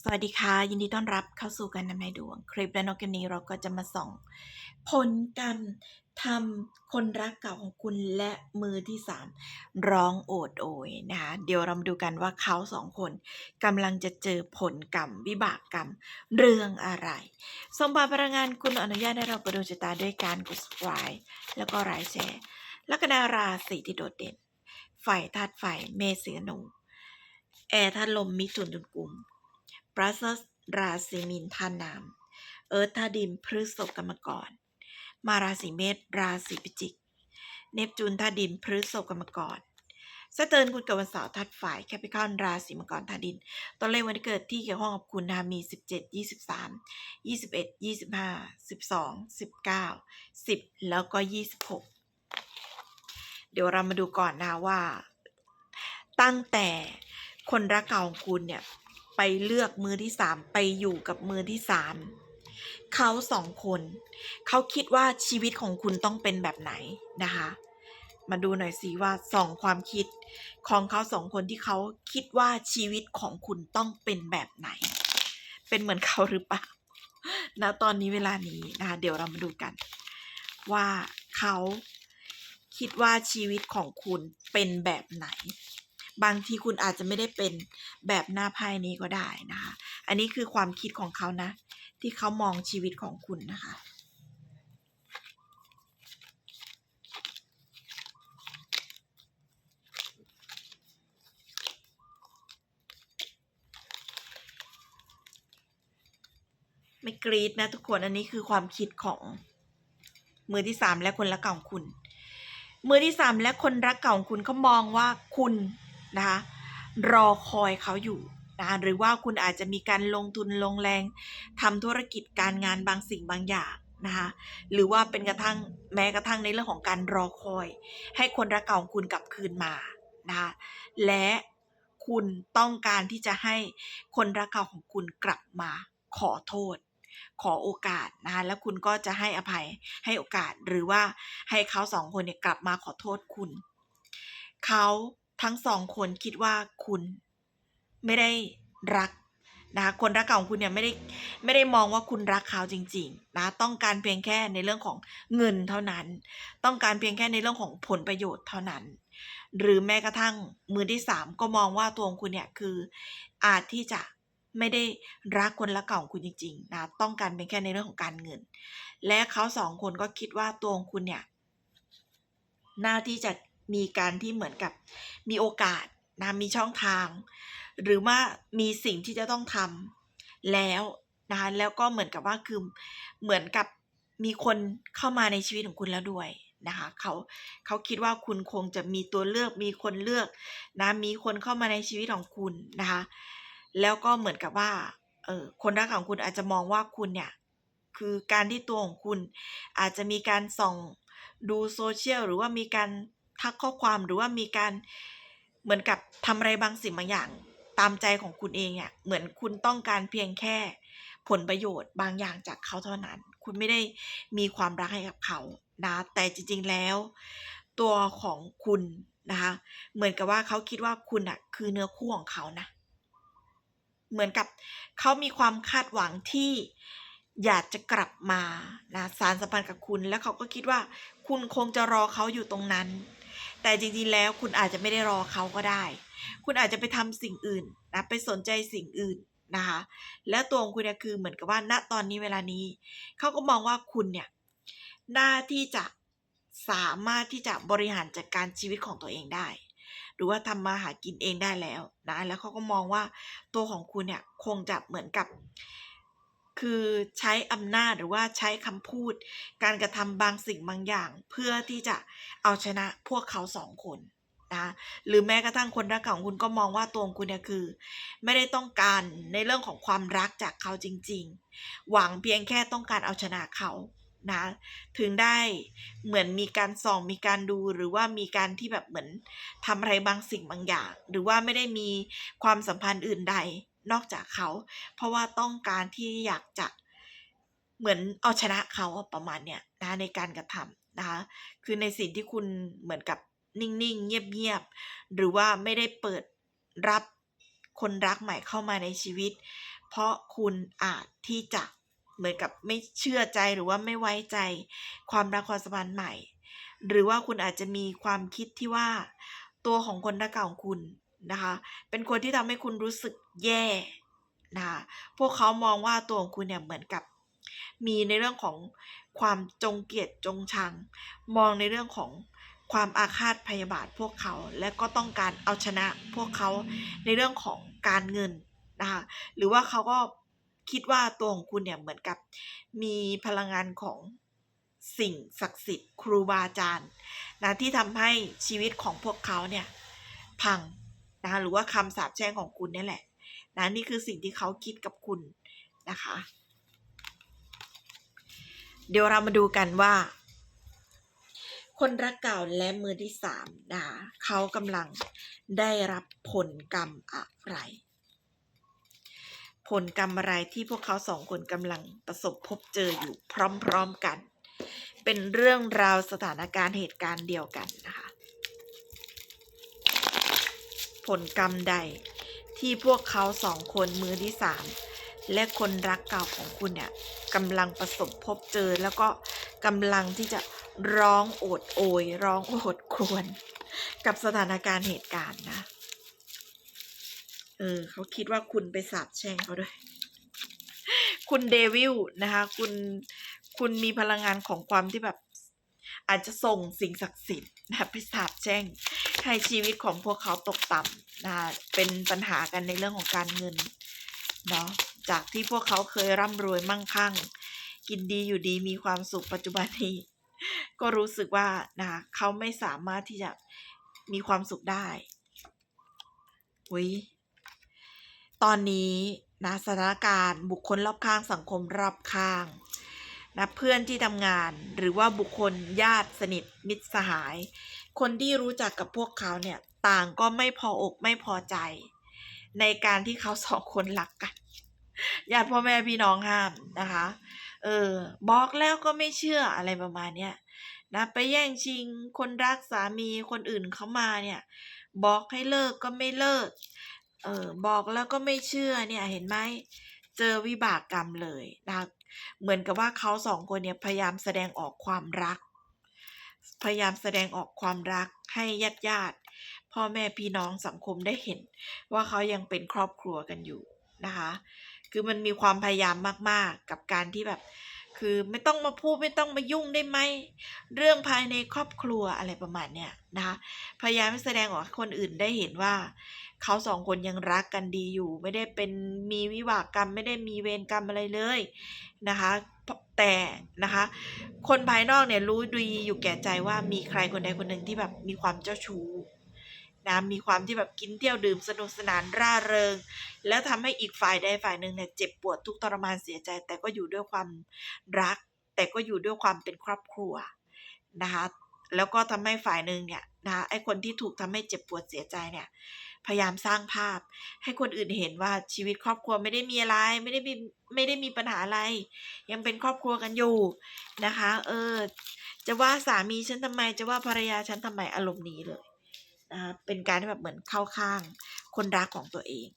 สวัสดีค่ะ ยินดีต้อนรับเข้าสู่การนำนายดวง คลิปและนอกจากนี้เราก็จะมาส่อง ผลการทำคนรักเก่าของคุณและมือที่สามร้องโอดโอยนะคะเดี๋ยวเรามาดูกันว่าเขาสองคนกำลังจะเจอผลกรรม วิบากกรรม เรื่องอะไรสมบัติพลังงานคุณอนุญาตให้เราประดูชะตาด้วยการกด subscribe แล้วก็รายแชร์และก็ดาราสีที่โดดเด่นไฟธาตุไฟเมษเสือหนูแอร์ธาตุลมมิถุนตุลกุม ปรัสราศีมินธาน้ำเอิร์ธธาดินพฤษภกรรมกร มาราศีเมษราศีพิจิก เนปจูนธาดินพฤษภกรรมกรสเติร์นคุณกับวันเสาร์ธาตุฝ่ายแคปิคอนราศีมังกรธาดินตัวเลขวันที่เกิดที่เกี่ยวข้องกับคุณนะคะมี 17 23 21 25 12 19 10 แล้วก็ 26 เดี๋ยวเรามาดูก่อนนะว่า ตั้งแต่คนรักเก่าของคุณเนี่ย ไปเลือกมือที่สามไปอยู่กับมือที่สามเขาสองคน เขาคิดว่าชีวิตของคุณต้องเป็นแบบไหนนะคะ มาดูหน่อยสิว่าสองความคิดของเขาสองคนที่เขาคิดว่าชีวิตของคุณต้องเป็นแบบไหน เป็นเหมือนเขาหรือเปล่าณตอนนี้เวลานี้นะคะเดี๋ยวเรามาดูกัน ว่าเขาคิดว่าชีวิตของคุณเป็นแบบไหน บางทีคุณอาจจะไม่ได้เป็นแบบหน้าไพ่นี้ก็ได้นะคะ อันนี้คือความคิดของเขานะ ที่เขามองชีวิตของคุณนะคะ ไม่กรีดนะทุกคนอันนี้คือความคิดของมือที่สามและคนรักเก่าของคุณมือที่สามและคนรักเก่าของคุณเขามองว่าคุณ นะคะรอคอยเขาอยู่นะหรือว่าคุณอาจจะมีการลงทุนลงแรงทำธุรกิจการงานบางสิ่งบางอย่างนะคะหรือว่าเป็นกระทั่งแม้กระทั่งในเรื่องของการรอคอย ให้คนรักเก่าของคุณกลับคืนมานะคะและคุณต้องการที่จะให้คนรักเก่าของคุณกลับมาขอโทษ ขอโอกาสนะคะแล้วคุณก็จะให้อภัยให้โอกาสหรือว่าให้เขาสองคนเนี่ยกลับมาขอโทษคุณ เขา ทั้งสองคนคิดว่าคุณไม่ได้รักนะคะคนรักเก่าของคุณเนี่ยไม่ได้ไม่ได้มองว่าคุณรักเขาจริงๆนะต้องการเพียงแค่ในเรื่องของเงินเท่านั้น ต้องการเพียงแค่ในเรื่องของผลประโยชน์เท่านั้น หรือแม้กระทั่งมือที่สามก็มองว่าตัวของคุณเนี่ยคืออาจที่จะไม่ได้รักคนรักเก่าของคุณจริงๆนะต้องการเป็นแค่ในเรื่องของการเงิน และเขาสองคนก็คิดว่าตัวของคุณเนี่ยหน้าที่จะ มีการที่เหมือนกับมีโอกาสนะมีช่องทาง หรือว่ามีสิ่งที่จะต้องทำแล้วนะคะแล้วก็เหมือนกับว่าคือเหมือนกับมีคนเข้ามาในชีวิตของคุณแล้วด้วยนะคะเขาเขาคิดว่าคุณคงจะมีตัวเลือกมีคนเลือกนะมีคนเข้ามาในชีวิตของคุณนะคะแล้วก็เหมือนกับว่าเออคนรักของคุณอาจจะมองว่าคุณเนี่ยคือการที่ตัวของคุณอาจจะมีการส่องดูโซเชียลหรือว่ามีการ ทักข้อความหรือว่ามีการเหมือนกับทำอะไรบางสิ่งบางอย่าง ตามใจของคุณเองอะ่ะเหมือนคุณต้องการเพียงแค่ผลประโยชน์บางอย่างจากเขาเท่านั้น คุณไม่ได้มีความรักให้กับเขานะแต่จริง ๆแล้ว ตัวของคุณนะคะเหมือนกับว่าเขาคิดว่าคุณอะคือเนื้อคู่ของเขานะเหมือนกับเขามีความคาดหวังที่อยากจะกลับมานะสารสัมพันธ์กับคุณ แล้วเขาก็คิดว่าคุณคงจะรอเขาอยู่ตรงนั้น แต่จริงๆแล้วคุณอาจจะไม่ได้รอเขาก็ได้ คุณอาจจะไปทำสิ่งอื่นนะไปสนใจสิ่งอื่นนะคะแล้วตัวของคุณเนี่ยคือเหมือนกับว่าณตอนนี้เวลานี้เขาก็มองว่าคุณเนี่ยหน้าที่จะสามารถที่จะบริหารจัดการชีวิตของตัวเองได้ หรือว่าทำมาหากินเองได้แล้วนะแล้วเขาก็มองว่าตัวของคุณเนี่ยคงจะเหมือนกับ คือใช้อำนาจหรือว่าใช้คำพูด การกระทำบางสิ่งบางอย่าง เพื่อที่จะเอาชนะพวกเขาสองคนนะหรือแม้กระทั่งคนรักของคุณก็มองว่าตัวคุณเนี่ยคือ ไม่ได้ต้องการในเรื่องของความรักจากเขาจริง ๆ หวังเพียงแค่ต้องการเอาชนะเขานะถึงได้เหมือนมีการส่องมีการดูหรือว่ามีการที่แบบเหมือนทำอะไรบางสิ่งบางอย่าง หรือว่าไม่ได้มีความสัมพันธ์อื่นใด นอกจากเขา เพราะว่าต้องการที่อยากจะเหมือนเอาชนะเขาประมาณเนี้ยนะในการกระทำนะคะคือในสิ่งที่คุณเหมือนกับนิ่งๆ เงียบๆ หรือว่าไม่ได้เปิดรับคนรักใหม่เข้ามาในชีวิต เพราะคุณอาจที่จะเหมือนกับไม่เชื่อใจหรือว่าไม่ไว้ใจความรักความสัมพันธ์ใหม่ หรือว่าคุณอาจจะมีความคิดที่ว่า ตัวของคนรักเก่าของคุณ นะคะ เป็นคนที่ทำให้คุณรู้สึกแย่นะคะพวกเขามองว่าตัวของคุณเนี่ยเหมือนกับ มีในเรื่องของความจงเกลียดจงชัง มองในเรื่องของความอาฆาตพยาบาทพวกเขา และก็ต้องการเอาชนะพวกเขาในเรื่องของการเงินนะคะหรือว่าเขาก็คิดว่าตัวของคุณเนี่ยเหมือนกับมีพลังงานของสิ่งศักดิ์สิทธิ์ครูบาอาจารย์นะที่ทำให้ชีวิตของพวกเขาเนี่ยพัง นะคะหรือว่าคำสาปแช่งของคุณนี่แหละนะนี่คือสิ่งที่เขาคิดกับคุณนะคะ เดี๋ยวเรามาดูกันว่า คนรักเก่าและมือที่สามนะคะเขากำลังได้รับผลกรรมอะไร ผลกรรมอะไรที่พวกเขาสองคนกำลังประสบพบเจออยู่พร้อม ๆกัน เป็นเรื่องราวสถานการณ์เหตุการณ์เดียวกันนะคะ ผลกรรมใด ที่พวกเขาสองคนมือที่สามและคนรักเก่าของคุณเนี่ยกำลังประสบพบเจอแล้วก็กำลังที่จะร้องโอดโอย ร้องโอดครวญกับสถานการณ์เหตุการณ์นะ เออเขาคิดว่าคุณไปสาบแช่งเขาด้วย คุณเดวิลนะคะ คุณคุณมีพลังงานของความที่แบบ อาจจะส่งสิ่งศักดิ์สิทธิ์นะไปสาบแช่ง ให้ชีวิตของพวกเขาตกต่ำนะคะเป็นปัญหากันในเรื่องของการเงินเนาะจากที่พวกเขาเคยร่ำรวยมั่งคั่ง กินดีอยู่ดีมีความสุขปัจจุบันนี้ ก็รู้สึกว่านะเขาไม่สามารถที่จะมีความสุขได้อุยตอนนี้นะสถานการณ์บุคคลรอบข้างสังคมรอบข้างนะเพื่อนที่ทำงานหรือว่าบุคคลญาติสนิทมิตรสหาย คนที่รู้จักกับพวกเขาเนี่ยต่างก็ไม่พออกไม่พอใจ ในการที่เขาสองคนรักกันญาติพ่อแม่พี่น้องห้ามนะคะ เออบอกแล้วก็ไม่เชื่ออะไรประมาณเนี้ยนะไปแย่งชิงคนรักสามีคนอื่นเขามาเนี่ย บอกให้เลิกก็ไม่เลิก เออบอกแล้วก็ไม่เชื่อเนี่ยเห็นไหมเจอวิบากกรรมเลยนะเหมือนกับว่าเขาสองคนเนี่ยพยายามแสดงออกความรัก พยายามแสดงออกความรักให้ญาติญาติๆพ่อแม่พี่น้องสังคมได้เห็น ว่าเขายังเป็นครอบครัวกันอยู่นะคะ คือมันมีความพยายามมากๆ กับการที่แบบ คือไม่ต้องมาพูดไม่ต้องมายุ่งได้ไหมเรื่องภายในครอบครัวอะไรประมาณเนี้ยนะคะพยายามแสดงออกคนอื่นได้เห็นว่า เขาสองคนยังรักกันดีอยู่ ไม่ได้เป็นมีวิบากกรรม ไม่ได้มีเวรกรรมอะไรเลยนะคะแต่นะคะ คนภายนอกเนี่ยรู้ดีอยู่แก่ใจว่ามีใครคนใดคนหนึ่งที่แบบมีความเจ้าชู้นะมีความที่แบบกินเที่ยวดื่มสนุกสนานร่าเริง แล้วทำให้อีกฝ่ายใดฝ่ายหนึ่งเนี่ยเจ็บปวดทุกข์ทรมานเสียใจ แต่ก็อยู่ด้วยความรัก แต่ก็อยู่ด้วยความเป็นครอบครัวนะคะแล้วก็ทำให้ฝ่ายหนึ่งเนี่ยนะคะไอ้คนที่ถูกทำให้เจ็บปวดเสียใจเนี่ย พยายามสร้างภาพ ให้คนอื่นเห็นว่าชีวิตครอบครัวไม่ได้มีอะไร ไม่ได้มีไม่ได้มีปัญหาอะไร ยังเป็นครอบครัวกันอยู่นะคะ เออ จะว่าสามีฉันทำไมจะว่าภรรยาฉันทำไมอารมณ์นี้เลยนะคะเป็นการที่แบบเหมือนเข้าข้างคนรักของตัวเอง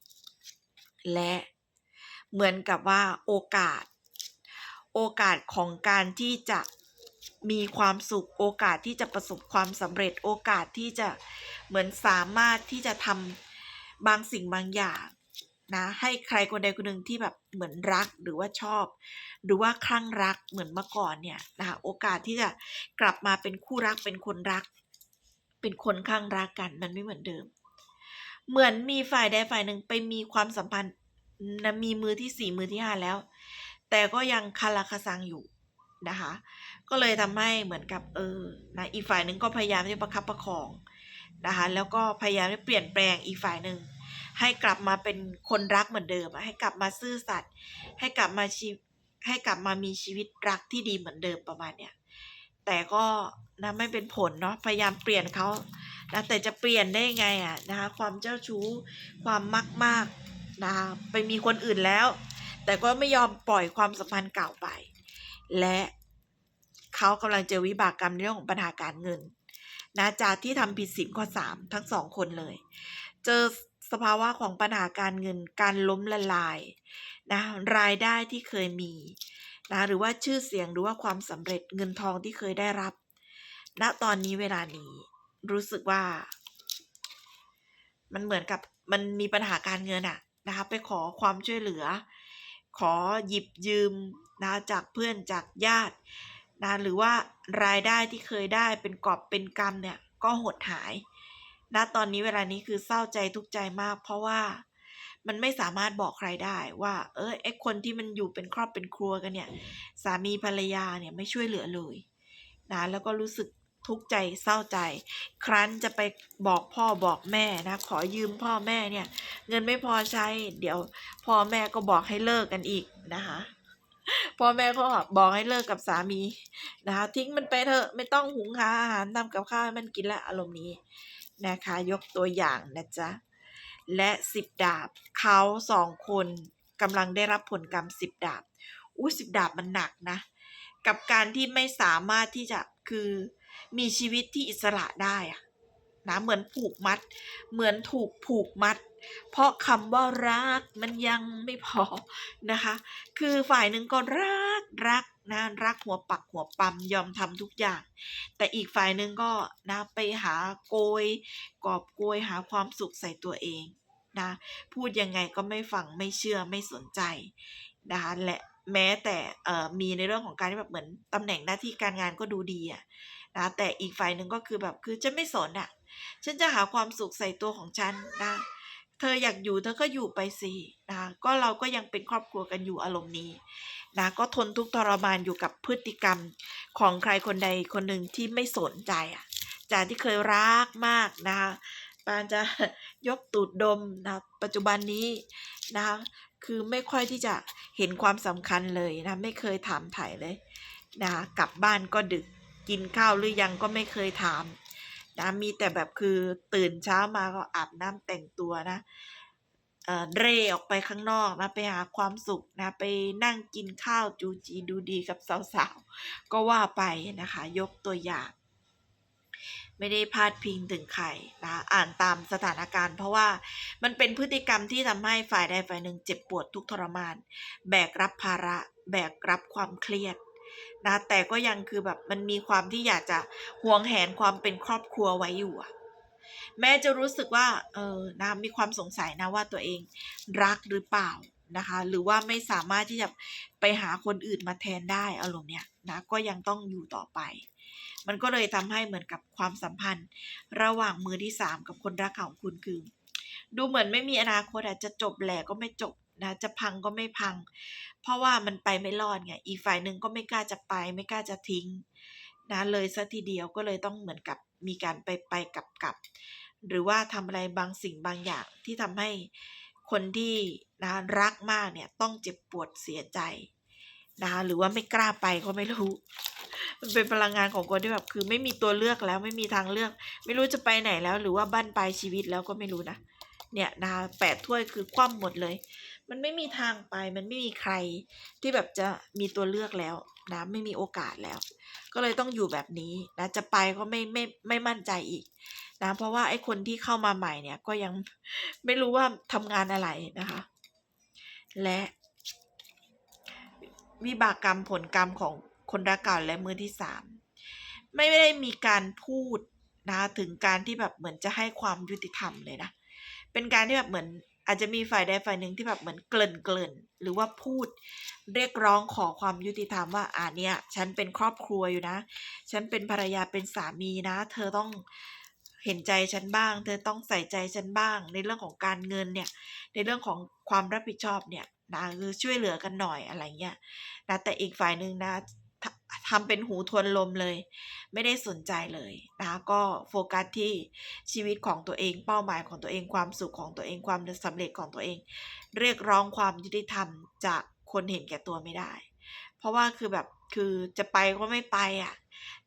และเหมือนกับว่าโอกาส โอกาสของการที่จะ มีความสุขโอกาสที่จะประสบความสำเร็จโอกาสที่จะเหมือนสามารถที่จะทำบางสิ่งบางอย่างนะให้ใครคนใดคนหนึ่งที่แบบเหมือนรักหรือว่าชอบ หรือว่าคลั่งรักเหมือนเมื่อก่อนเนี่ยนะคะโอกาสที่จะกลับมาเป็นคู่รักเป็นคนรัก เป็นคนข้างรักกันมันไม่เหมือนเดิม เหมือนมีฝ่ายใดฝ่ายหนึ่งไปมีความสัมพันธ์นะมีมือที่สี่มือที่ห้าแล้ว แต่ก็ยังคาราคาซังอยู่นะคะ ก็เลยทำให้เหมือนกับเออนะอีกฝ่ายหนึ่งก็พยายามที่จะประคับประคองนะคะแล้วก็พยายามที่เปลี่ยนแปลงอีกฝ่ายหนึ่งให้กลับมาเป็นคนรักเหมือนเดิม ให้กลับมาซื่อสัตย์ให้กลับมาชีให้กลับมามีชีวิตรักที่ดีเหมือนเดิมประมาณเนี้ยแต่ก็นะไม่เป็นผลเนาะพยายามเปลี่ยนเขานะแต่จะเปลี่ยนได้ไงอะนะคะความเจ้าชู้ความมากมากนะคะไปมีคนอื่นแล้ว แต่ก็ไม่ยอมปล่อยความสัมพันธ์เก่าไป และ เขากำลังเจอวิบากกรรมในเรื่องของปัญหาการเงินนะจากที่ทำผิดสินข้อสามทั้งสองคนเลย เจอสภาวะของปัญหาการเงินการล้มละลายนะรายได้ที่เคยมีนะหรือว่าชื่อเสียงหรือว่าความสำเร็จเงินทองที่เคยได้รับณตอนนี้เวลานี้รู้สึกว่า มันเหมือนกับมันมีปัญหาการเงินอะนะคะไปขอความช่วยเหลือ ขอหยิบยืมนะจากเพื่อนจากญาติ นะหรือว่ารายได้ที่เคยได้เป็นกอบเป็นกำเนี่ยก็หดหายณตอนนี้เวลานี้คือเศร้าใจทุกใจมาก เพราะว่ามันไม่สามารถบอกใครได้ว่า เออไอคนที่มันอยู่เป็นครอบเป็นครัวกันเนี่ยสามีภรรยาเนี่ยไม่ช่วยเหลือเลยนะแล้วก็รู้สึกทุกข์ใจเศร้าใจ ครั้นจะไปบอกพ่อบอกแม่นะ ขอยืมพ่อแม่เนี่ย เงินไม่พอใช้ เดี๋ยวพ่อแม่ก็บอกให้เลิกกันอีกนะคะ พ่อแม่ก็บอกให้เลิกกับสามีนะคะ ทิ้งมันไปเถอะไม่ต้องหุงหาอาหารทำกับข้าวให้มันกินละอารมณ์นี้นะคะ ยกตัวอย่างนะจ๊ะ และสิบดาบเขาสองคนกำลังได้รับผลกรรมสิบดาบอุ้ยสิบดาบมันหนักนะ กับการที่ไม่สามารถที่จะคือมีชีวิตที่อิสระได้อะ นะเหมือนผูกมัด เหมือนถูกผูกมัด เพราะคำว่ารักมันยังไม่พอนะคะ คือฝ่ายหนึ่งก็รักรักนะรักหัวปักหัวปั๊มยอมทำทุกอย่าง แต่อีกฝ่ายหนึ่งก็นะไปหาโกย กอบโกยหาความสุขใส่ตัวเองนะพูดยังไงก็ไม่ฟังไม่เชื่อไม่สนใจนะคะและแม้แต่เอ่อมีในเรื่องของการที่แบบเหมือนตำแหน่งหน้าที่การงานก็ดูดีอะนะแต่อีกฝ่ายหนึ่งก็คือแบบคือฉันไม่สนอะ ฉันจะหาความสุขใส่ตัวของฉันนะ เธออยากอยู่เธอก็อยู่ไปสินะ ก็เราก็ยังเป็นครอบครัวกันอยู่อารมณ์นี้นะ ก็ทนทุกทรมานอยู่กับพฤติกรรมของใครคนใดคนหนึ่งที่ไม่สนใจอะจากที่เคยรักมากนะคะปานจะยกตูดดมนะปัจจุบันนี้นะคะคือไม่ค่อยที่จะเห็นความสำคัญเลยนะไม่เคยถามถ่ายเลยนะกลับบ้านก็ดึกกินข้าวหรือยังก็ไม่เคยถาม นะมีแต่แบบคือตื่นเช้ามาก็อาบน้ำแต่งตัวนะเอ่อเร่ออกไปข้างนอกนะไปหาความสุขนะไปนั่งกินข้าวจูจีดูดีกับสาวๆ ก็ว่าไปนะคะยกตัวอย่าง ไม่ได้พาดพิงถึงใครนะอ่านตามสถานการณ์ เพราะว่ามันเป็นพฤติกรรมที่ทำให้ฝ่ายใดฝ่ายหนึ่งเจ็บปวดทุกทรมาน แบกรับภาระ แบกรับความเครียด นะแต่ก็ยังคือแบบมันมีความที่อยากจะห่วงแหนความเป็นครอบครัวไว้อยู่อะแม้จะรู้สึกว่า เออนะมีความสงสัยนะว่าตัวเองรักหรือเปล่านะคะ หรือว่าไม่สามารถที่จะไปหาคนอื่นมาแทนได้อารมณ์เนี้ยนะก็ยังต้องอยู่ต่อไป มันก็เลยทำให้เหมือนกับความสัมพันธ์ ระหว่างมือที่สามกับคนรักของคุณคือ ดูเหมือนไม่มีอนาคตอะจะจบแหล่ก็ไม่จบ นะจะพังก็ไม่พัง เพราะว่ามันไปไม่รอดไงอีกฝ่ายหนึ่งก็ไม่กล้าจะไป ไม่กล้าจะทิ้งนะเลยซะทีเดียวก็เลยต้องเหมือนกับมีการไปไปกลับกลับหรือว่าทำอะไรบางสิ่งบางอย่างที่ทำให้คนที่นะรักมากเนี่ยต้องเจ็บปวดเสียใจนะหรือว่าไม่กล้าไปก็ไม่รู้ มันเป็นพลังงานของคนที่แบบคือไม่มีตัวเลือกแล้วไม่มีทางเลือก ไม่รู้จะไปไหนแล้ว หรือว่าบั้นปลายชีวิตแล้วก็ไม่รู้นะเนี่ยนะแปดถ้วยคือคว่ำหมดเลย มันไม่มีทางไป มันไม่มีใครที่แบบจะมีตัวเลือกแล้วนะไม่มีโอกาสแล้ว ก็เลยต้องอยู่แบบนี้นะจะไปก็ไม่ไม่ไม่มั่นใจอีกนะเพราะว่าไอ้คนที่เข้ามาใหม่เนี่ยก็ยังไม่รู้ว่าทำงานอะไรนะคะ และวิบากกรรมผลกรรมของคนรักเก่าและมือที่สามไม่ได้มีการพูดนะถึงการที่แบบเหมือนจะให้ความยุติธรรมเลยนะ เป็นการที่แบบเหมือน อาจจะมีฝ่ายใดฝ่ายหนึ่งที่แบบเหมือนเกลิ่นเกลิ่นหรือว่าพูดเรียกร้องขอความยุติธรรมว่าอ่าเนี่ย ฉันเป็นครอบครัวอยู่นะ ฉันเป็นภรรยาเป็นสามีนะ เธอต้องเห็นใจฉันบ้าง เธอต้องใส่ใจฉันบ้าง ในเรื่องของการเงินเนี่ย ในเรื่องของความรับผิดชอบเนี่ยนะคือช่วยเหลือกันหน่อยอะไรเงี้ยนะแต่อีกฝ่ายหนึ่งนะ ทำเป็นหูทวนลมเลย ไม่ได้สนใจเลยนะก็โฟกัสที่ชีวิตของตัวเองเป้าหมายของตัวเองความสุขของตัวเองความสำเร็จของตัวเอง เรียกร้องความยุติธรรมจากคนเห็นแก่ตัวไม่ได้ เพราะว่าคือแบบคือจะไปก็ไม่ไปอะ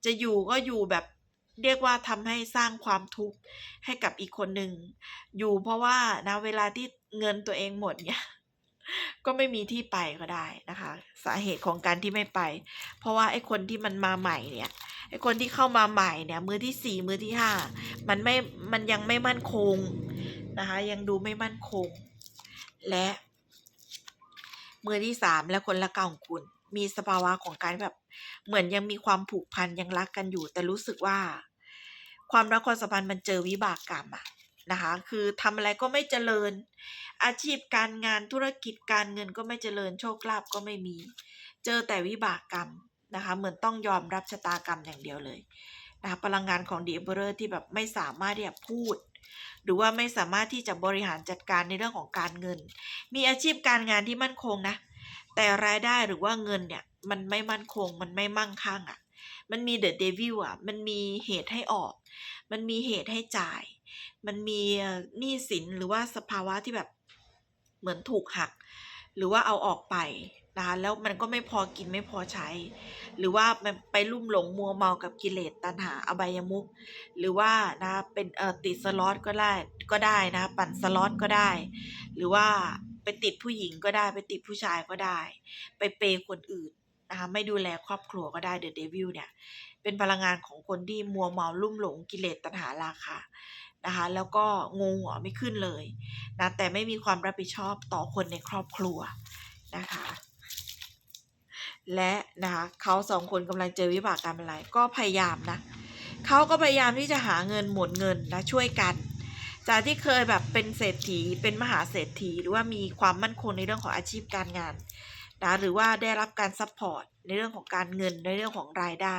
จะอยู่ก็อยู่แบบเรียกว่าทำให้สร้างความทุกข์ให้กับอีกคนหนึ่งอยู่เพราะว่านะเวลาที่เงินตัวเองหมดเนี่ย ก็ไม่มีที่ไปก็ได้นะคะ สาเหตุของการที่ไม่ไป เพราะว่าไอ้คนที่มันมาใหม่เนี่ยไอ้คนที่เข้ามาใหม่เนี่ยมือที่สี่มือที่ห้ามันไม่มันยังไม่มั่นคงนะคะ ยังดูไม่มั่นคง และมือที่สามและคนรักเก่าของคุณมีสภาวะของการแบบเหมือนยังมีความผูกพันยังรักกันอยู่ แต่รู้สึกว่า ความรักความสัมพันธ์มันเจอวิบากกรรมอะ นะคะ คือทำอะไรก็ไม่เจริญ อาชีพการงานธุรกิจการเงินก็ไม่เจริญโชคลาภก็ไม่มี เจอแต่วิบากกรรมนะคะ เหมือนต้องยอมรับชะตากรรมอย่างเดียวเลยนะคะพลังงานของดีเบอร์ที่แบบไม่สามารถที่จะพูด หรือว่าไม่สามารถที่จะบริหารจัดการในเรื่องของการเงิน มีอาชีพการงานที่มั่นคงนะ แต่รายได้หรือว่าเงินเนี่ยมันไม่มั่นคง มันไม่มั่งคั่งอะ่ะ มันมีเดอะเดวิลอะ มันมีเหตุให้ออก มันมีเหตุให้จ่าย มันมีหนี้สินหรือว่าสภาวะที่แบบเหมือนถูกหัก หรือว่าเอาออกไปนะคะแล้วมันก็ไม่พอกินไม่พอใช้ หรือว่ามันไปลุ่มหลงมัวเมากับกิเลสตัณหาอบายมุขหรือว่านะเป็นเอ่อติดสล็อตก็ได้ก็ได้นะปั่นสล็อตก็ได้ หรือว่าไปติดผู้หญิงก็ได้ ไปติดผู้ชายก็ได้ ไปเปย์คนอื่นนะคะไม่ดูแลครอบครัวก็ได้เดอะเดวิลเนี่ยเป็นพลังงานของคนที่มัวเมาลุ่มหลงกิเลสตัณหาราคะ นะคะแล้วก็งงหัวไม่ขึ้นเลยนะแต่ไม่มีความรับผิดชอบต่อคนในครอบครัวนะคะและนะคะเขาสองคนกำลังเจอวิบากกรรมอะไรก็พยายามนะเขาก็พยายามที่จะหาเงินหมุนเงินนะช่วยกัน จากที่เคยแบบเป็นเศรษฐีเป็นมหาเศรษฐีหรือว่ามีความมั่นคงในเรื่องของอาชีพการงานนะหรือว่าได้รับการซัพพอร์ตในเรื่องของการเงินในเรื่องของรายได้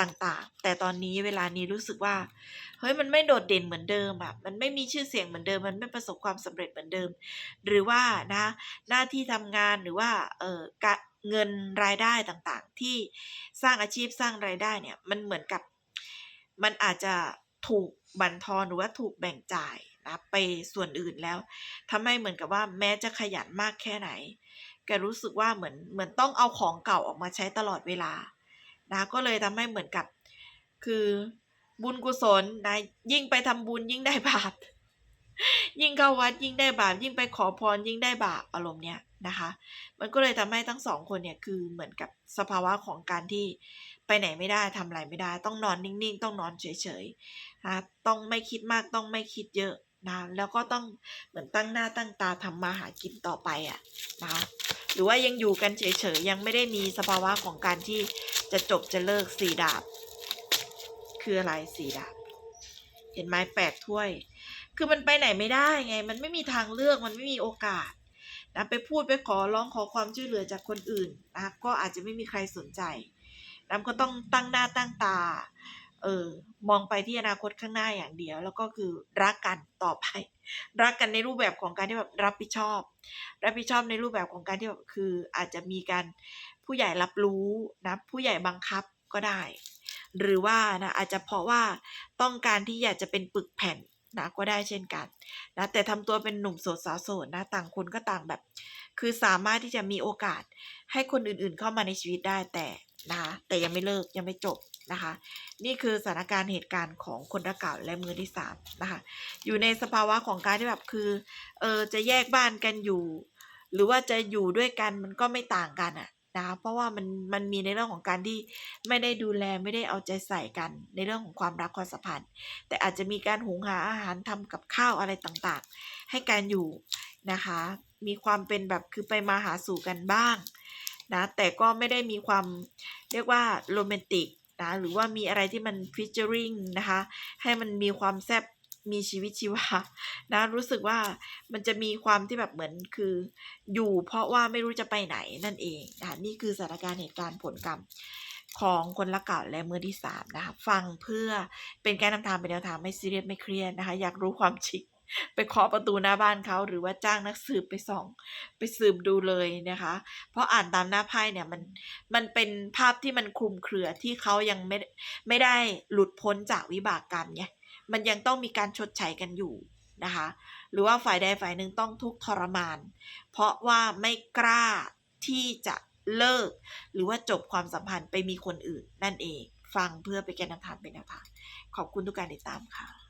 ต่างๆ แต่ตอนนี้เวลานี้รู้สึกว่าเฮ้ยมันไม่โดดเด่นเหมือนเดิมอะมันไม่มีชื่อเสียงเหมือนเดิม มันไม่ประสบความสำเร็จเหมือนเดิม หรือว่านะหน้าที่ทำงานหรือว่าเออเงินรายได้ต่างๆ ที่สร้างอาชีพสร้างรายได้เนี่ยมันเหมือนกับมันอาจจะถูกบั่นทอนหรือว่าถูกแบ่งจ่ายนะไปส่วนอื่นแล้วทำให้เหมือนกับว่าแม้จะขยันมากแค่ไหนแกรู้สึกว่าเหมือนเหมือนต้องเอาของเก่าออกมาใช้ตลอดเวลา นะก็เลยทำให้เหมือนกับ คือบุญกุศลนะยิ่งไปทำบุญยิ่งได้บาปยิ่งเข้าวัดยิ่งได้บาปยิ่งไปขอพรยิ่งได้บาปอารมณ์เนี้ยนะคะ มันก็เลยทำให้ทั้งสองคนเนี่ยคือเหมือนกับสภาวะของการที่ไปไหนไม่ได้ทำอะไรไม่ได้ ต้องนอนนิ่งๆ ต้องนอนเฉยๆนะต้องไม่คิดมากต้องไม่คิดเยอะนะแล้วก็ต้องเหมือนตั้งหน้าตั้งตาทำมาหากินต่อไปอะนะคะ หรือว่ายังอยู่กันเฉยๆยังไม่ได้มีสภาวะของการที่จะจบจะเลิกสี่ดาบ คืออะไรสี่ดาบ เห็นไหมแปดถ้วย คือมันไปไหนไม่ได้ไง มันไม่มีทางเลือกมันไม่มีโอกาสนะไปพูดไปขอร้องขอความช่วยเหลือจากคนอื่นนะก็อาจจะไม่มีใครสนใจน้ำก็ต้องตั้งหน้าตั้งตา เออมองไปที่อนาคตข้างหน้าอย่างเดียว แล้วก็คือรักกันต่อไป รักกันในรูปแบบของการที่แบบรับผิดชอบ รับผิดชอบในรูปแบบของการที่แบบคืออาจจะมีการผู้ใหญ่รับรู้นะผู้ใหญ่บังคับก็ได้ หรือว่านะอาจจะเพราะว่าต้องการที่อยากจะเป็นปึกแผ่นนะก็ได้เช่นกันนะแต่ทำตัวเป็นหนุ่มโสดสาวโสดนะต่างคนก็ต่างแบบ คือสามารถที่จะมีโอกาสให้คนอื่นๆเข้ามาในชีวิตได้แต่นะคะแต่ยังไม่เลิกยังไม่จบ นะคะ นี่คือสถานการณ์เหตุการณ์ของคนรักเก่าและมือที่สามนะคะอยู่ในสภาวะของการที่แบบคือเออจะแยกบ้านกันอยู่ หรือว่าจะอยู่ด้วยกันมันก็ไม่ต่างกันอะนะคะเพราะว่ามันมันมีในเรื่องของการที่ไม่ได้ดูแลไม่ได้เอาใจใส่กันในเรื่องของความรักความสัมพันธ์ แต่อาจจะมีการหุงหาอาหารทำกับข้าวอะไรต่างๆ ให้การอยู่นะคะ มีความเป็นแบบคือไปมาหาสู่กันบ้างนะแต่ก็ไม่ได้มีความเรียกว่าโรแมนติก นะหรือว่ามีอะไรที่มันฟิชเจอริงนะคะให้มันมีความแซบมีชีวิตชีวานะรู้สึกว่ามันจะมีความที่แบบเหมือนคือ อยู่เพราะว่าไม่รู้จะไปไหนนั่นเองนะนี่คือสถานการณ์เหตุการณ์ผลกรรมของคนละเก่าและมือที่สามนะคะฟังเพื่อเป็นการนำทางเป็นแนวทางไม่ซีเรียสไม่เครียดนะคะ อยากรู้ความจริง ไปเคาะประตูหน้าบ้านเขาหรือว่าจ้างนักสืบไปส่อง ไปสืบดูเลยนะคะ เพราะอ่านตามหน้าไพ่เนี่ยมันมันเป็นภาพที่มันคลุมเครือที่เขายังไม่ไม่ได้หลุดพ้นจากวิบากกรรมไงมันยังต้องมีการชดใช้กันอยู่นะคะ หรือว่าฝ่ายใดฝ่ายหนึ่งต้องทุกข์ทรมาน เพราะว่าไม่กล้าที่จะเลิก หรือว่าจบความสัมพันธ์ไปมีคนอื่นนั่นเอง ฟังเพื่อไปแกนนำทางเป็นแนวทางขอบคุณทุกการติดตามค่ะ